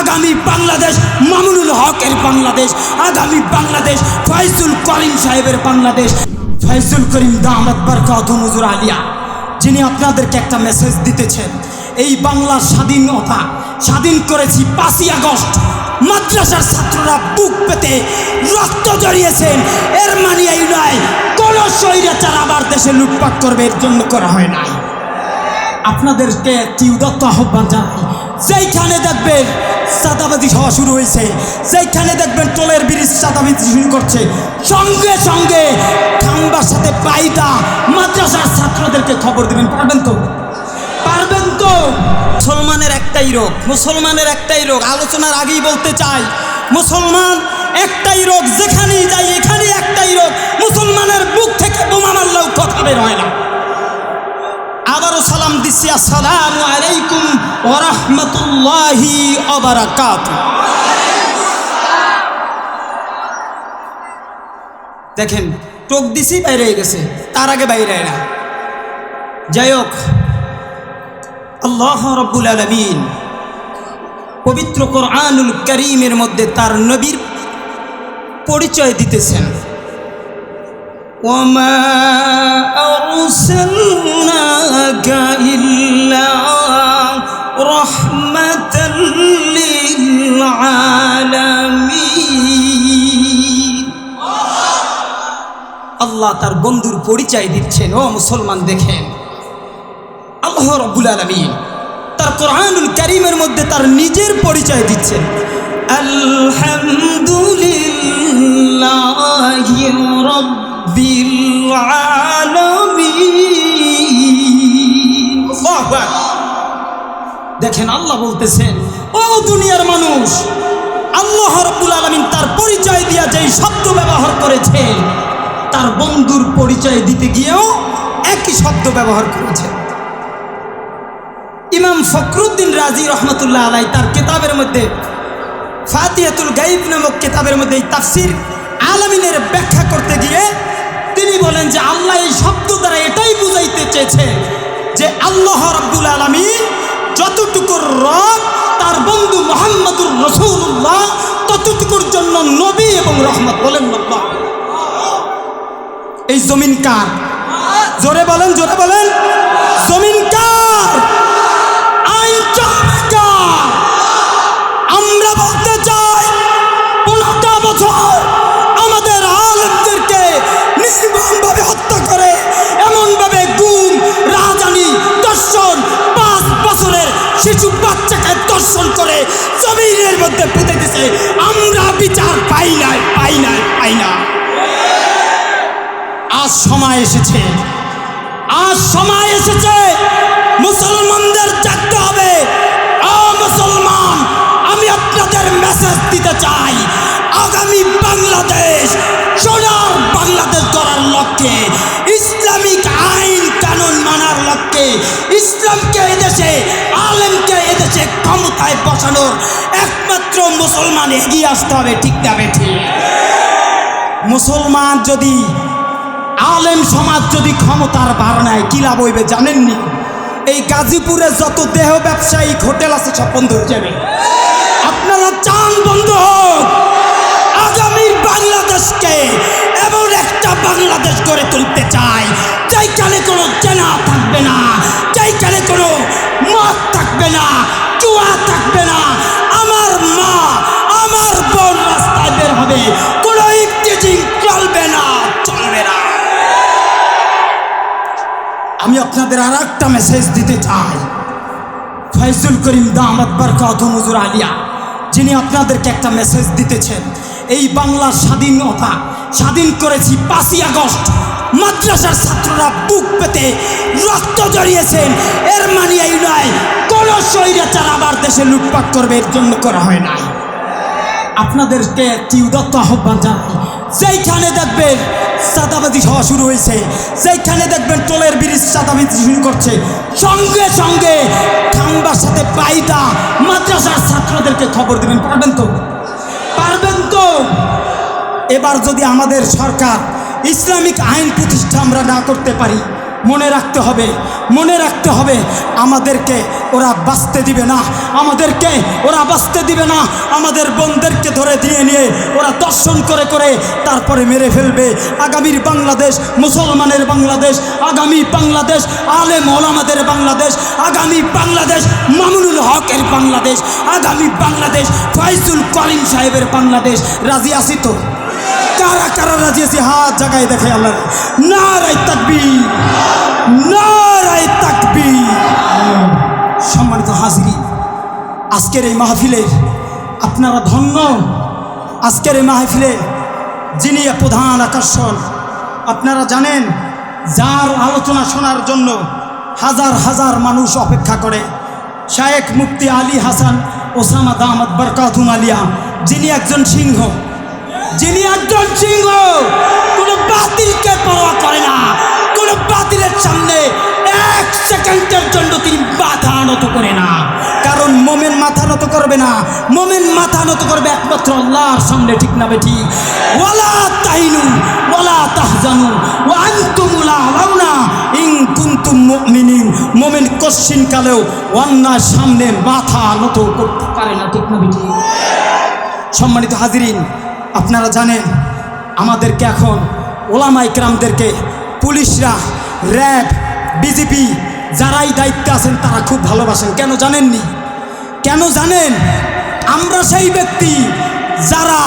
আগামী বাংলাদেশ মামুনুল হকের বাংলাদেশ, আগামী বাংলাদেশ ফয়জুল করিম সাহেবের বাংলাদেশ। ফয়জুল করিম দামাত বারকাত নজর আলিয়া, যিনি আপনাদেরকে একটা মেসেজ দিতেছেন, এই বাংলার স্বাধীনতা স্বাধীন করেছি পাঁচই আগস্ট। মাদ্রাসার ছাত্ররা বুক পেতে রক্ত জড়িয়েছেন। এর মানে এই নয়, কোন স্বৈরাচার আবার দেশে লুটপাট করবে, এর জন্য করা হয় নাই। আপনাদেরকে একটি উদত্ত আহ্বান জানাই। যেইখানে দেখবেন চাঁদাবাজি হওয়া শুরু হয়েছে, যেইখানে দেখবেন টোলের ব্রিজ চাঁদাবাজি শুরু করছে, সঙ্গে সঙ্গে খাম্বার সাথে পাইটা মাদ্রাসার ছাত্রদেরকে খবর দিবেন। পারবেন তো? পারবেন তো? মুসলমানের একটাই রোগ, মুসলমানের একটাই রোগ, আলোচনার আগেই বলতে চাই, মুসলমান একটাই রোগ যেখানেই দেখেন, টোক দিছি, বাইরে গেছে। তার আগে বাইরে না। যাই হোক, আল্লাহ রব্বুল আলমিন পবিত্র কোরআনুল করিমের মধ্যে তার নবীর পরিচয় দিতেছেন। وما أرسلناك إلا رحمة للعالمين আল্লাহ তার বন্ধুর পরিচয় দিচ্ছেন ও মুসলমান দেখেন আল্লাহ রব্বুল আলমিন তার কোরআনুল করিমের মধ্যে তার নিজের পরিচয় দিচ্ছেন আলহামদুলিল্লাহ রব্বিল আল্লাহু আকবার। দেখেন আল্লাহ বলতেছেন, ও দুনিয়ার মানুষ, আল্লাহ রব্বুল আলমিন তার পরিচয় দিয়া যেই শব্দ ব্যবহার করেছে, তার বন্ধুর পরিচয় দিতে গিয়েও একই শব্দ ব্যবহার করেছে ইমাম ফখরুদ্দিন রাজি রহমতুল্লাহ আলাই তার কিতাবের মধ্যে, ফাতিহাতুল গাইব নামক কিতাবের মধ্যে এই তাফসির আলমিনের ব্যাখ্যা করতে গিয়ে তিনি বলেন যে আল্লাহ এই শব্দ দ্বারা এটাই বুঝাইতে চেয়েছেন যে আল্লাহ রব্বুল আলমী যতটুকুর রব তার বন্ধু মোহাম্মদুর রসুল্লাহ ততটুকুর জন্য নবী এবং রহমত বলেন নব্বা এই জমিন কার? জোরে বলেন জোরে বলেন। জমিন কার? দর্শন করে, জমিনের মধ্যে পুঁতে দিছে। আমরা বিচার পাই নাই পাই নাই, পাই না। আজ সময় এসেছে। আজ সময় এসেছে। মুসলমানদের জাগতে হবে। মুসলমান, আমি আপনাদের মেসেজ দিতে চাই। আগামী বাংলাদেশ, সোনার বাংলাদেশ গড়ার লক্ষ্যে, ইসলামিক আইন কানুন মানার লক্ষ্যে, ইসলামকে এদেশে এদেশে ক্ষমতায় বসানোর একমাত্র মুসলমান এগিয়ে আসতে হবে, ঠিক যাবে ঠিক? মুসলমান যদি, আলেম সমাজ যদি ক্ষমতার ভার নেয়, কি লাভ হইবে জানেননি? এই গাজীপুরে যত দেহ ব্যবসায়িক হোটেল আছে, সব বন্ধ হয়ে যাবে। আপনারা চান বন্ধ হোক। আগামী বাংলাদেশকে এমন একটা বাংলাদেশ গড়ে তুলতে চাই, যেইখানে কোনো চেনা থাকবে না, যেইখানে কোনো মদ থাকবে না হবে কোনো ইফটিজিং চলবে না চলবে না। আমি আপনাদের আর একটা মেসেজ দিতে চাই। ফয়জুল করিম দামাত বারকাত নজর আলিয়া, যিনি আপনাদেরকে একটা মেসেজ দিতেছেন। এই বাংলার স্বাধীনতা স্বাধীন করেছি পাঁচই আগস্ট। মাদ্রাসার ছাত্ররা বুক পেতে রক্ত জড়িয়েছেন। এর মানে এই নয়, কোন স্বৈরাচার আবার দেশে লুটপাট করবে, এর জন্য করা হয় নাই। আপনাদেরকে একটি উদত্ত আহ্বান জানাই। যেইখানে দেখবেন চাঁদাবাজি হওয়া শুরু হয়েছে, যেইখানে দেখবেন টোলের ব্রিজ চাঁদাবাজি শুরু করছে, সঙ্গে সঙ্গে খাম্বার সাথে পাইটা মাদ্রাসার ছাত্রদেরকে খবর দিবেন। পারবেন তো? পারবেন তো? এবার যদি আমাদের সরকার ইসলামিক আইন প্রতিষ্ঠা আমরা না করতে পারি মনে রাখতে হবে, মনে রাখতে হবে, আমাদেরকে ওরা বাঁচতে দিবে না, আমাদেরকে ওরা বাঁচতে দিবে না, আমাদের বোনদেরকে ধরে দিয়ে নিয়ে ওরা দর্শন করে করে তারপরে মেরে ফেলবে। আগামীর বাংলাদেশ মুসলমানের বাংলাদেশ, আগামী বাংলাদেশ আলেম ওলামাদের বাংলাদেশ, আগামী বাংলাদেশ মামুনুল হকের বাংলাদেশ, আগামী বাংলাদেশ ফয়জুল করিম সাহেবের বাংলাদেশ। রাজি আছি তো? কারা কারা রাজি আছি, হাত জায়গায় দেখে আল্লাহ নারাই তাকবি নারাই তাকবি সম্মানিত হাজিরি আজকের এই মাহফিলে আপনারা ধন্য। আজকের এই মাহফিলে যিনি প্রধান আকর্ষণ, আপনারা জানেন, যার আলোচনা শোনার জন্য হাজার হাজার মানুষ অপেক্ষা করে। শায়েক মুফতি আলী হাসান, ওসামা দামাদ বরকাতুম আলিয়া, যিনি একজন সিংহ যিনি একজন সিংহ, কোনো বাতিলকে পরোয়া করে না। কোনো বাতিলের সামনে এক সেকেন্ডের জন্য তিনি মাথা নত করে না। কারণ মোমেন মাথা নত করবে না। মোমেন মাথা নত করবে একমাত্র আল্লাহর সামনে, ঠিক না বেঠি? ওয়ালা তাইনু ওয়ালা তাহজানু, ওয়া আনতুমুল আলাউনা ইন কুনতুম মুমিনিন। মোমেন কশ্চিন কালেও অন্যার সামনে মাথা নত করতে পারে না, ঠিক না বেঠি? সম্মানিত হাজিরিন আপনারা জানেন, আমাদেরকে এখন ওলামা ইকরামদেরকে পুলিশরা, র্যাব, বিজেপি যারাই দায়িত্বে আছেন তারা খুব ভালোবাসেন। কেন জানেননি? কেন জানেন? আমরা সেই ব্যক্তি যারা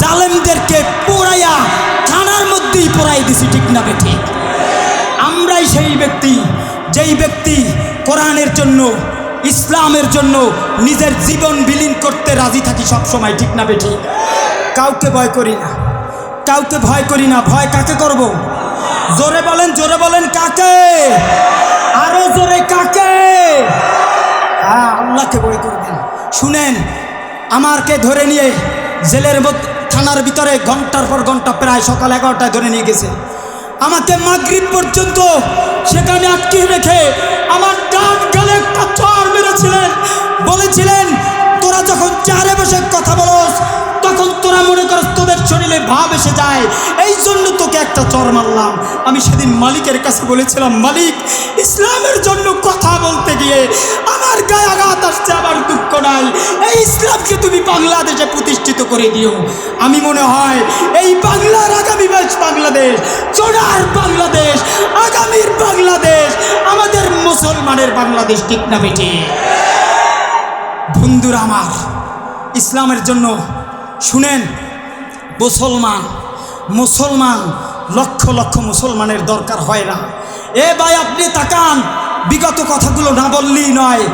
জালেমদেরকে পোড়াইয়া থানার মধ্যেই পোড়াই দিছি, ঠিক না বেঠিক আমরাই সেই ব্যক্তি, যেই ব্যক্তি কোরআনের জন্য, ইসলামের জন্য নিজের জীবন বিলীন করতে রাজি থাকি সবসময়, ঠিক না বেঠি? কাউকে ভয় করি না। কাউকে ভয় করি না, ভয় কাকে করব? জোরে বলেন জোরে বলেন, কাকে? আরও জোরে, কাকে? হ্যাঁ আল্লাহকে ভয় করবেন। শুনেন, আমারকে ধরে নিয়ে জেলের থানার ভিতরে ঘণ্টার পর ঘণ্টা প্রায় সকাল এগারোটায় ধরে নিয়ে গেছে। আমাকে মাগরিব পর্যন্ত সেখানে আটকে রেখে আমার ডান গালে একটা চর মেরেছিলেন। বলেছিলেন, তোরা যখন চারে বসে কথা বলস তখন তোরা মনে করস তোদের শরীরে ভাব এসে যায়, এই জন্য তোকে একটা চর মারলাম। আমি সেদিন মালিকের কাছে বলেছিলাম, মালিক, ইসলামের জন্য কথা বলতে গিয়ে আমার গায়ে আঘাত আসছে, আমার দুঃখ নাই। এই ইসলামকে তুমি বাংলাদেশে প্রতিষ্ঠিত করে দিও। আমি মনে হয় এই বাংলার আগামী বাস বাংলাদেশ, চোরার বাংলাদেশ, আগামীর বাংলাদেশ, আমাদের মুসলমানের বাংলাদেশ ঠিক না বেটে বন্ধুরা আমার, ইসলামের জন্য শুনেন, মুসলমান মুসলমান, লক্ষ লক্ষ মুসলমানের দরকার হয় না। এ ভাই আপনি তাকান, বিগত কথাগুলো না বললেই নয়,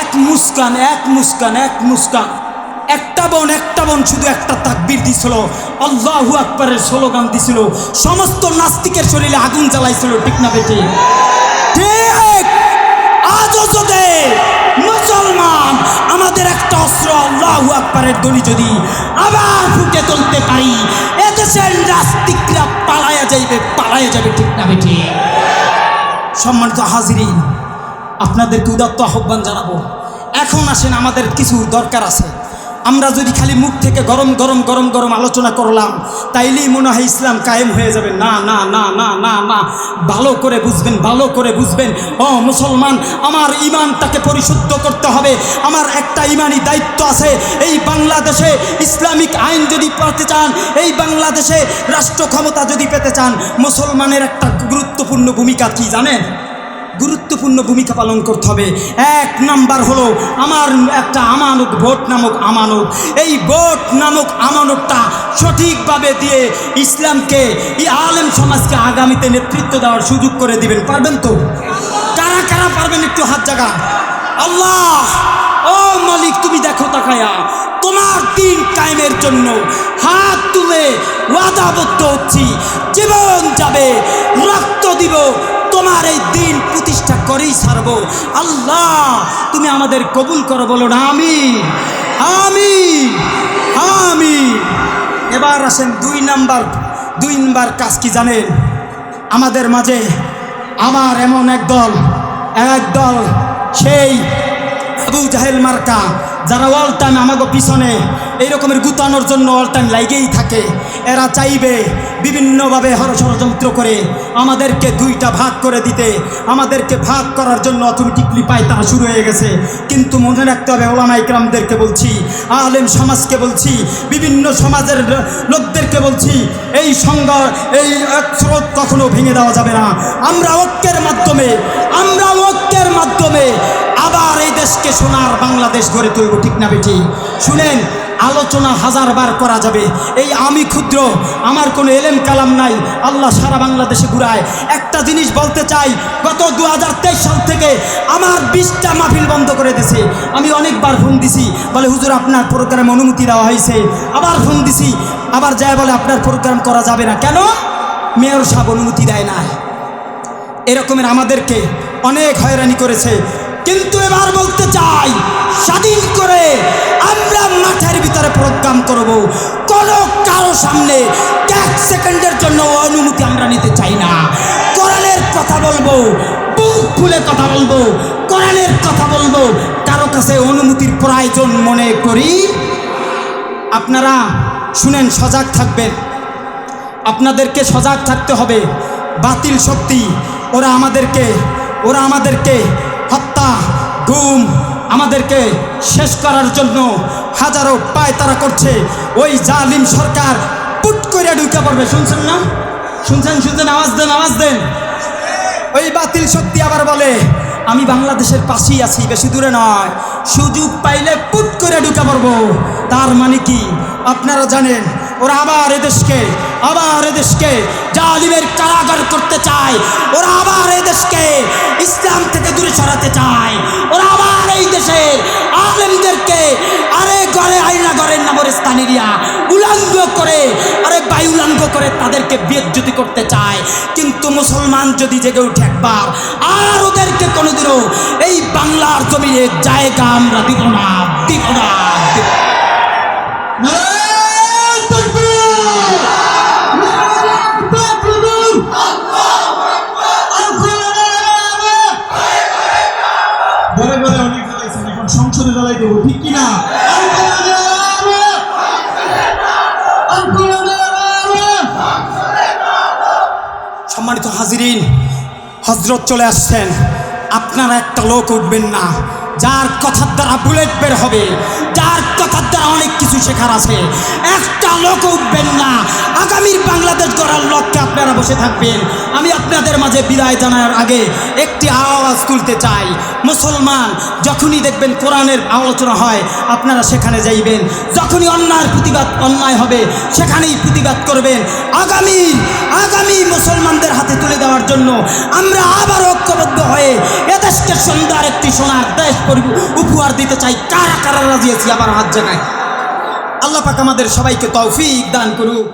এক মুস্কান এক মুস্কান এক মুস্কান। একটা বোন একটা বোন শুধু একটা তাকবির দিছিল, আল্লাহু আকবরের স্লোগান দিছিল, সমস্ত নাস্তিকের শরীরে আগুন জ্বালাইছিল, ঠিক না বেটে? ঠিক আল্লাহু দলি যদি আবার ফুটে তুলতে পারি, এদেশের নাস্তিকরা পালায়া যাইবে, পালায়া যাবে, ঠিক না বেঠি? সম্মানিত হাজিরিন, আপনাদেরকে উদাত্ত আহ্বান জানাব। এখন আসেন, আমাদের কিছু দরকার আছে। আমরা যদি খালি মুখ থেকে গরম গরম গরম গরম আলোচনা করলাম, তাইলেই মনে হয় ইসলাম কায়েম হয়ে যাবে। না না না না না না। ভালো করে বুঝবেন, ভালো করে বুঝবেন। ও মুসলমান, আমার ইমানটাকে পরিশুদ্ধ করতে হবে। আমার একটা ইমানি দায়িত্ব আছে। এই বাংলাদেশে ইসলামিক আইন যদি পেতে চান, এই বাংলাদেশে রাষ্ট্র ক্ষমতা যদি পেতে চান, মুসলমানের একটা গুরুত্বপূর্ণ ভূমিকা কি জানেন? গুরুত্বপূর্ণ ভূমিকা পালন করতে হবে। এক নাম্বার হলো আমার একটা আমানত, ভোট নামক আমানত। এই ভোট নামক আমানতটা সঠিকভাবে দিয়ে ইসলামকে আলেম সমাজকে আগামীতে নেতৃত্ব দেওয়ার সুযোগ করে দিবেন। পারবেন তো? কারা কারা পারবেন একটু হাত জায়গা আল্লাহ! ও মালিক, তুমি দেখো তাকায়া। তোমার দিন কায়েমের জন্য হাত তুলে ওয়াদাবদ্ধ হচ্ছি। জীবন যাবে, রক্ত দিব তোমার এই দিন প্রতিষ্ঠা করেই ছাড়বো। আল্লাহ, তুমি আমাদের কবুল করো, বলো না আমি আমি আমি এবার আসেন দুই নাম্বার দুই নাম্বার কাজ কি জানেন? আমাদের মাঝে আমার এমন এক দল এক দল সেই আবু জাহেল মার্কা, যারা অল টাইম আমাকে পিছনে এই রকমের গুতানোর জন্য অল টাইম লাইগেই থাকে। এরা চাইবে বিভিন্নভাবে ষড়যন্ত্র করে আমাদেরকে দুইটা ভাগ করে দিতে। আমাদেরকে ভাগ করার জন্য অটোমেটিকলি পায়তারা শুরু হয়ে গেছে। কিন্তু মনে রাখতে হবে ওলামা ইকরামদেরকে বলছি, আলেম সমাজকে বলছি, বিভিন্ন সমাজের লোকদেরকে বলছি, এই সংঘ, এই এক স্রোত কখনো ভেঙে দেওয়া যাবে না। আমরা ঐক্যের মাধ্যমে, আমরা ঐক্যের মাধ্যমে আবার এই দেশকে সোনার বাংলাদেশ গড়ে তুলব, ঠিক না বেটি শুনেন, আলোচনা হাজার বার করা যাবে। এই আমি ক্ষুদ্র, আমার কোনো এলেম কালাম নাই। আল্লাহ সারা বাংলাদেশে ঘুরায়। একটা জিনিস বলতে চাই, গত দু হাজার তেইশ সাল থেকে আমার বিশটা মাহফিল বন্ধ করে দিয়েছে আমি অনেকবার ফোন দিছি, বলে, হুজুর, আপনার প্রোগ্রামে অনুমতি দেওয়া হয়েছে। আবার ফোন দিছি, আবার যায় বলে, আপনার প্রোগ্রাম করা যাবে না। কেন? মেয়র সাহেব অনুমতি দেয় না এরকমের আমাদেরকে অনেক হয়রানি করেছে। কিন্তু এবার বলতে চাই, স্বাধীন করে আমরা মাঠের ভিতরে প্রোগ্রাম করব। কোনো কারও সামনে এক সেকেন্ডের জন্য অনুমতি আমরা নিতে চাই না। কোরআনের কথা বলব, বুক খুলে কথা বলব, কোরআনের কথা বলব। কারও কাছে অনুমতির প্রয়োজন মনে করি? আপনারা শুনেন, সজাগ থাকবেন। আপনাদেরকে সজাগ থাকতে হবে। বাতিল শক্তি, ওরা আমাদেরকে ওরা আমাদেরকে হত্যা, গুম আমাদেরকে শেষ করার জন্য হাজারো পায় তারা করছে। ওই জালিম সরকার পুট করে ঢুকে পড়বে, শুনছেন না? শুনছেন শুনছেন? আওয়াজ দেন আওয়াজ দেন। ওই বাতিল শক্তি আবার বলে, আমি বাংলাদেশের পাশেই আছি, বেশি দূরে নয়। সুযোগ পাইলে পুট করে ঢুকে পড়ব। তার মানে কি? আপনারা জানেন, ওরা আবার এদেশকে আবার এদেশকে জালিমের কারাগার করতে চায়। ওরা আবার এদেশকে ইসলাম থেকে দূরে সরাতে চায়। ওরা আবার এই দেশে আলেমদেরকে আরে ঘরে আইনা ঘরের নামর স্থানীয় উলাঙ্গ করে, আরে বায়ু উলাঙ্গ করে তাদেরকে বেজ্জতি করতে চায়। কিন্তু মুসলমান যদি জেগে উঠে একবার, আর ওদেরকে কোনোদিনও এই বাংলার জমিনে জায়গা আমরা দিব না দিব না, দিব। হাজিরিন হজরত চলে আসছেন। আপনারা একটা লোক উঠবেন না। যার কথার দ্বারা বুলেট বের হবে যার কথার দ্বারা অনেক কিছু শেখার আছে। একটা লোক উঠবেন না। আগামীর বাংলাদেশ গড়ার লক্ষ্যে আপনারা বসে থাকবেন। আমি আপনাদের মাঝে বিদায় জানার আগে একটি আওয়াজ তুলতে চাই। মুসলমান, যখনই দেখবেন কোরআনের আলোচনা হয়, আপনারা সেখানে যাইবেন। যখনই অন্যায়ের প্রতিবাদ, অন্যায় হবে, সেখানেই প্রতিবাদ করবেন। আগামী আগামী মুসলমানদের হাতে তুলে দেওয়ার জন্য আমরা আবার ঐক্যবদ্ধ হয়ে এদেশকে সুন্দর একটি সোনার দেশ উপহার দিতে চাই। কারা কারা রাজি আছি আবার হাত জানাই আল্লাহ পাক আমাদের সবাইকে তৌফিক দান করুক।